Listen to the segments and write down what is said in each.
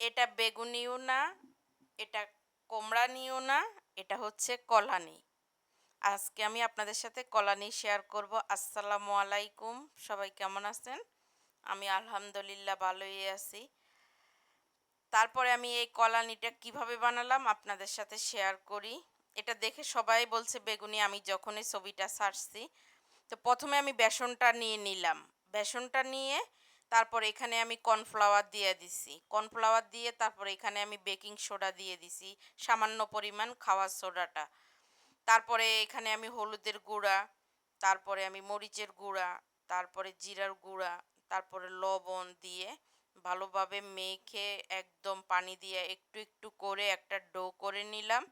এটা বেগুনিও না, এটা কোমড়া নিও না, এটা হচ্ছে কলানি। আজকে আমি আপনাদের সাথে কলানি শেয়ার করব। আসসালামু আলাইকুম, সবাই কেমন আছেন? আমি আলহামদুলিল্লাহ ভালোই আছি। তারপরে আমি এই কলানিটা কীভাবে বানালাম আপনাদের সাথে শেয়ার করি। এটা দেখে সবাই বলছে, বেগুনি, আমি যখনই ছবিটা ছাড়ছি তো প্রথমে আমি বেসনটা নিয়ে নিলাম। বেসনটা নিয়ে তারপর এখানে আমি কর্নফ্লাওয়ার দিয়ে দিছি। কর্নফ্লাওয়ার দিয়ে তারপর এখানে আমি বেকিং সোডা দিয়ে দিছি, সামান্য পরিমাণ খাওয়ার সোডাটা। তারপরে এখানে আমি হলুদের গুঁড়া, তারপরে আমি মরিচের গুঁড়া, তারপরে জিরার গুঁড়া, তারপরে লবণ দিয়ে ভালোভাবে মেখে একদম পানি দিয়ে একটু একটু করে একটা ডো করে নিলাম।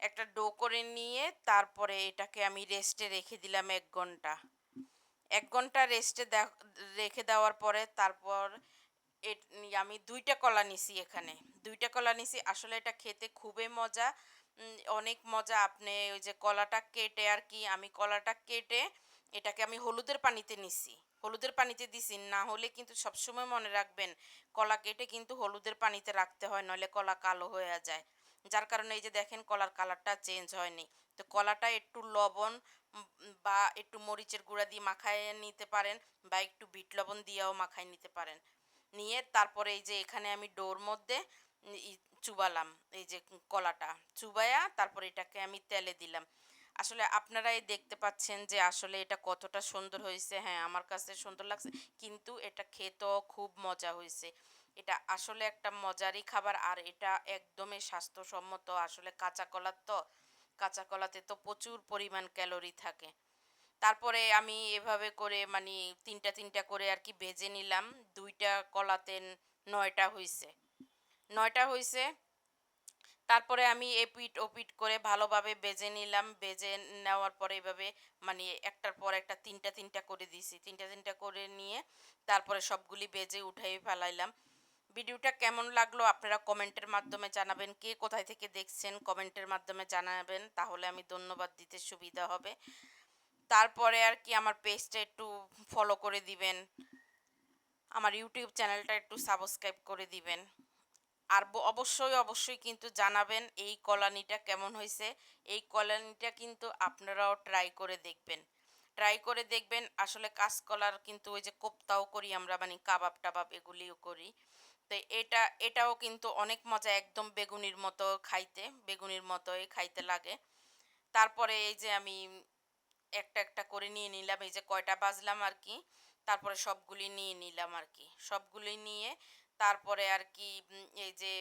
একটা ডো করে নিয়ে তারপরে এটাকে আমি রেস্টে রেখে দিলাম এক ঘণ্টা। এক ঘণ্টা রেস্টে রেখে দেওয়ার পরে তারপর আমি দুইটা কলা নিছি এখানে। দুইটা কলা নিছি, আসলে এটা খেতে খুবই মজা। অনেক মজা। আপনি ওই যে কলাটা কেটে আর কি, আমি কলাটা কেটে এটাকে আমি হলুদের পানিতে নিছি। হলুদের পানিতে দিছি, না হলে কিন্তু সবসময় মনে রাখবেন, কলা কেটে কিন্তু হলুদের পানিতে রাখতে হয়, নইলে কলা কালো হয়ে যায়। যার কারণে এই যে দেখেন কলার কালারটা চেঞ্জ হয়নি। তো কলাটা একটু লবণ বা একটু মরিচের গুঁড়া দিয়ে মাখায় নিতে পারেন, বা একটু বিট লবণ দিয়েও মাখায় নিতে পারেন। নিয়ে তারপরে এই যে এখানে আমি ডোর মধ্যে চুবালাম এই যে কলাটা। চুবায়া তারপর এটাকে আমি তেলে দিলাম। আসলে আপনারাই দেখতে পাচ্ছেন যে আসলে এটা কতটা সুন্দর হয়েছে। হ্যাঁ আমার কাছে সুন্দর লাগছে, কিন্তু এটা খেতেও খুব মজা হয়েছে। এটা আসলে একটা মজারই খাবার আর এটা একদমই স্বাস্থ্যসম্মত। আসলে কাঁচা কলার তো, কাঁচা কলাতে তো প্রচুর পরিমাণ ক্যালোরি থাকে। তারপরে আমি এভাবে করে মানে তিনটা তিনটা করে আর কি ভেজে নিলাম। দুইটা কলাতে নয়টা হয়েছে নয়টা হয়েছে তারপরে আমি এপিট ওপিট করে ভালোভাবে বেজে নিলাম। বেজে নেওয়ার পরে এভাবে মানে একটার পর একটা তিনটা তিনটা করে দিছি। তিনটা তিনটা করে নিয়ে তারপরে সবগুলি বেজে উঠাই ফেলাইলাম। ভিডিওটা কেমন লাগল আপনারা কমেন্টের মাধ্যমে জানাবেন। কে কোথায় থেকে দেখছেন কমেন্টের মাধ্যমে জানাবেন, তাহলে আমি ধন্যবাদ দিতে সুবিধা হবে। তারপরে আর কি আমার পেজটা একটু ফলো করে দিবেন। আমার ইউটিউব চ্যানেলটা একটু সাবস্ক্রাইব করে দিবেন। আর অবশ্যই অবশ্যই কিন্তু জানাবেন এই কলানিটা কেমন হয়েছে। এই কলানিটা কিন্তু আপনারাও ট্রাই করে দেখবেন। ট্রাই করে দেখবেন, আসলে কাঁচকলার কিন্তু ওই যে কোপ্তাও করি আমরা মানে কাবাব টাবাব এগুলিও করি। তো এটা, এটাও কিন্তু অনেক মজা একদম বেগুনির মতো খাইতে, বেগুনির মতোই খাইতে লাগে। তারপরে এই যে আমি একটা একটা করে নিয়ে নিলাম, এই যে কয়টা বাজলাম আর কি, তারপরে সবগুলি নিয়ে নিলাম আর কি। সবগুলি নিয়ে তারপরে আর কি এই যে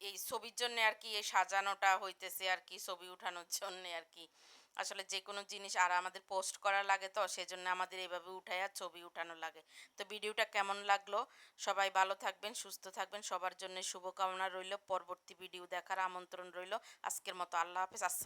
এই ছবির জন্য আর কি, এই সাজানোটা হইতেছে আর কি, ছবি উঠানোর জন্য আর কি। আসলে যে কোনো জিনিস আর আমাদের পোস্ট করা লাগে তো, সেজন্য আমাদের এভাবে উঠায়া ছবি উঠানো লাগে। তো ভিডিওটা কেমন লাগল? সবাই ভালো থাকবেন, সুস্থ থাকবেন। সবার জন্য শুভকামনা রইল। পরবর্তী ভিডিও দেখার আমন্ত্রণ রইল। আজকের মতো আল্লাহ হাফিজ।